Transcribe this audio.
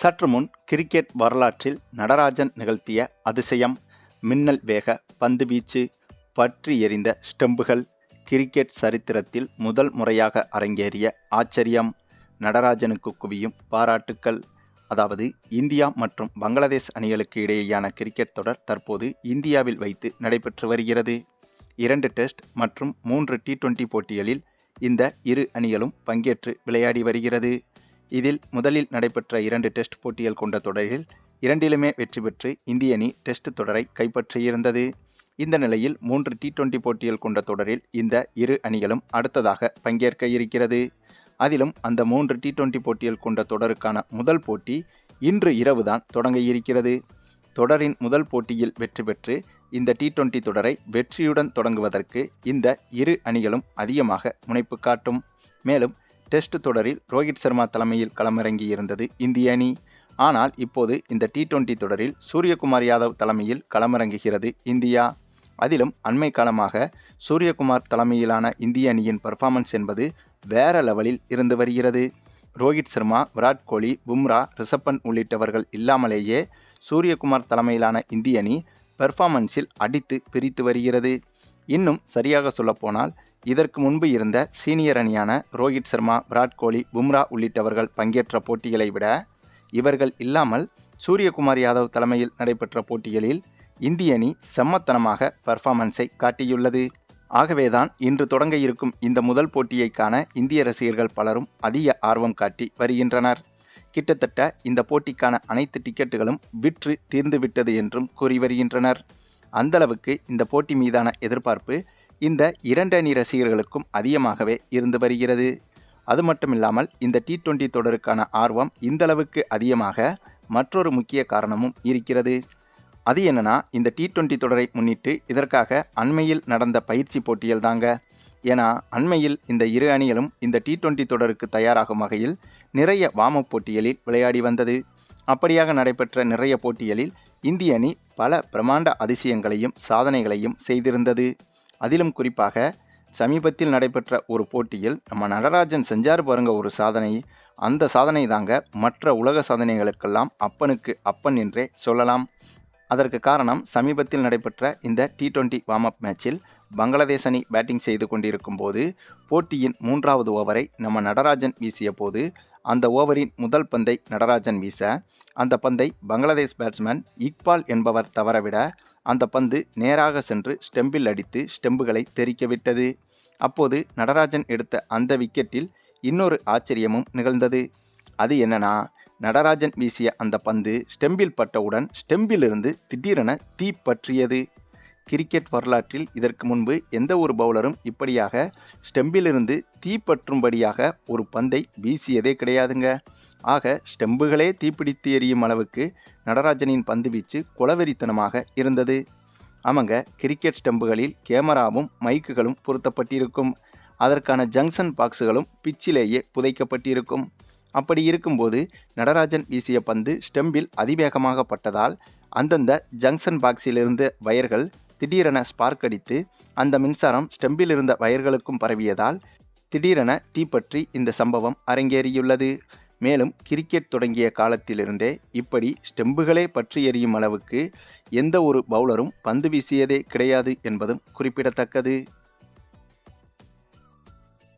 சற்று முன் கிரிக்கெட் வரலாற்றில் நடராஜன் நிகழ்த்திய அதிசயம் மின்னல் வேக பந்து வீச்சு பற்றி எறிந்த ஸ்டெம்புகள் கிரிக்கெட் சரித்திரத்தில் முதல் முறையாக அரங்கேறிய ஆச்சரியம் நடராஜனுக்கு குவியும் பாராட்டுக்கள் அதாவது இந்தியா மற்றும் பங்களாதேஷ் அணிகளுக்கு இடையேயான கிரிக்கெட் தொடர் தற்போது இந்தியாவில் வைத்து நடைபெற்று வருகிறது. இரண்டு டெஸ்ட் மற்றும் மூன்று டி டுவெண்டி போட்டிகளில் இந்த இரு அணிகளும் பங்கேற்று விளையாடி வருகிறது. இதில் முதலில் நடைபெற்ற இரண்டு டெஸ்ட் போட்டிகள் கொண்ட தொடரில் இரண்டிலுமே வெற்றி பெற்று இந்திய அணி டெஸ்ட் தொடரை கைப்பற்றியிருந்தது. இந்த நிலையில் மூன்று டி டுவெண்டி போட்டிகள் கொண்ட தொடரில் இந்த இரு அணிகளும் அடுத்ததாக பங்கேற்க இருக்கிறது. அதிலும் அந்த மூன்று டி டுவெண்டி போட்டிகள் கொண்ட தொடருக்கான முதல் போட்டி இன்று இரவுதான் தொடங்க இருக்கிறது. தொடரின் முதல் போட்டியில் வெற்றி பெற்று இந்த டி டுவெண்டி தொடரை வெற்றியுடன் தொடங்குவதற்கு இந்த இரு அணிகளும் அதிகமாக முனைப்பு காட்டும். மேலும் டெஸ்ட் தொடரில் ரோஹித் சர்மா தலைமையில் களமிறங்கியிருந்தது இந்திய அணி. ஆனால் இப்போது இந்த டி டுவெண்டி தொடரில் சூரியகுமார் யாதவ் தலைமையில் களமிறங்குகிறது இந்தியா. அதிலும் அண்மை காலமாக சூரியகுமார் தலைமையிலான இந்திய அணியின் பர்ஃபார்மன்ஸ் என்பது வேற லெவலில் இருந்து வருகிறது. ரோஹித் சர்மா விராட் கோலி பும்ரா ரிஷப்பன் உள்ளிட்டவர்கள் இல்லாமலேயே சூரியகுமார் தலைமையிலான இந்திய அணி பெர்ஃபார்மன்ஸில் அடித்து பிரித்து வருகிறது. இன்னும் சரியாக சொல்லப்போனால் இதற்கு முன்பு இருந்த சீனியர் அணியான ரோஹித் சர்மா விராட் கோலி பும்ரா உள்ளிட்டவர்கள் பங்கேற்ற போட்டிகளை விட இவர்கள் இல்லாமல் சூரியகுமார் யாதவ் தலைமையில் நடைபெற்ற போட்டிகளில் இந்திய அணி செம்மத்தனமாக பர்ஃபார்மன்ஸை காட்டியுள்ளது. ஆகவேதான் இன்று தொடங்க இருக்கும் இந்த முதல் போட்டியை காண இந்திய ரசிகர்கள் பலரும் அதிக ஆர்வம் காட்டி வருகின்றனர். கிட்டத்தட்ட இந்த போட்டிக்கான அனைத்து டிக்கெட்டுகளும் விற்று தீர்ந்துவிட்டது என்றும் கூறி வருகின்றனர். அந்தளவுக்கு இந்த போட்டி மீதான எதிர்பார்ப்பு இந்த இரண்டு அணி ரசிகர்களுக்கும் அதிகமாகவே இருந்து வருகிறது. அது மட்டுமில்லாமல் இந்த டி டுவெண்ட்டி தொடருக்கான ஆர்வம் இந்தளவுக்கு அதிகமாக மற்றொரு முக்கிய காரணமும் இருக்கிறது. அது என்னன்னா இந்த டி டுவெண்ட்டி தொடரை முன்னிட்டு இதற்காக அண்மையில் நடந்த பயிற்சி போட்டிகள் தாங்க. ஏன்னா அண்மையில் இந்த இரு அணிகளும் இந்த டி டுவெண்ட்டி தொடருக்கு தயாராகும் வகையில் நிறைய வாம போட்டிகளில் விளையாடி வந்தது. அப்படியாக நடைபெற்ற நிறைய போட்டிகளில் இந்திய அணி பல பிரமாண்ட அதிசயங்களையும் சாதனைகளையும் செய்திருந்தது. அதிலும் குறிப்பாக சமீபத்தில் நடைபெற்ற ஒரு போட்டியில் நம்ம நடராஜன் செஞ்சார் பாருங்க ஒரு சாதனை. அந்த சாதனை தாங்க மற்ற உலக சாதனைகளுக்கெல்லாம் அப்பனுக்கு அப்பன் என்றே சொல்லலாம். அதற்கு காரணம் சமீபத்தில் நடைபெற்ற இந்த டி டுவெண்ட்டி வார்ம் அப் மேட்சில் பங்களாதேஷ் அணி பேட்டிங் செய்து கொண்டிருக்கும் போது போட்டியின் மூன்றாவது ஓவரை நம்ம நடராஜன் வீசிய போது அந்த ஓவரின் முதல் பந்தை நடராஜன் வீச அந்த பந்தை பங்களாதேஷ் பேட்ஸ்மேன் இக்பால் என்பவர் தவறவிட அந்த பந்து நேராக சென்று ஸ்டெம்பில் அடித்து ஸ்டெம்புகளை தெறிக்க விட்டது. அப்போது நடராஜன் எடுத்த அந்த விக்கெட்டில் இன்னொரு ஆச்சரியமும் நிகழ்ந்தது. அது என்னன்னா நடராஜன் வீசிய அந்த பந்து ஸ்டெம்பில் பட்டவுடன் ஸ்டெம்பிலிருந்து திடீரென தீ பற்றியது. கிரிக்கெட் வரலாற்றில் இதற்கு முன்பு எந்த ஒரு பவுலரும் இப்படியாக ஸ்டெம்பிலிருந்து தீப்பற்றும்படியாக ஒரு பந்தை வீசியதே கிடையாதுங்க. ஆக ஸ்டெம்புகளே தீப்பிடித்து எரியும் அளவுக்கு நடராஜனின் பந்து வீச்சு குளவெறித்தனமாக இருந்தது. ஆமாங்க கிரிக்கெட் ஸ்டெம்புகளில் கேமராவும் மைக்குகளும் பொருத்தப்பட்டிருக்கும். அதற்கான ஜங்ஷன் பாக்ஸுகளும் பிச்சிலேயே புதைக்கப்பட்டிருக்கும். அப்படி இருக்கும்போது நடராஜன் வீசிய பந்து ஸ்டெம்பில் அதிவேகமாக பட்டதால் அந்தந்த ஜங்ஷன் பாக்ஸிலிருந்து வயர்கள் திடீரென ஸ்பார்க் அடித்து அந்த மின்சாரம் ஸ்டெம்பில் இருந்த வயர்களுக்கும் பரவியதால் திடீரென தீப்பற்றி இந்த சம்பவம் அரங்கேறியுள்ளது. மேலும் கிரிக்கெட் தொடங்கிய காலத்திலிருந்தே இப்படி ஸ்டெம்புகளே பற்றி எறியும் அளவுக்கு எந்த ஒரு பவுலரும் பந்து வீசியதே கிடையாது என்பதும் குறிப்பிடத்தக்கது.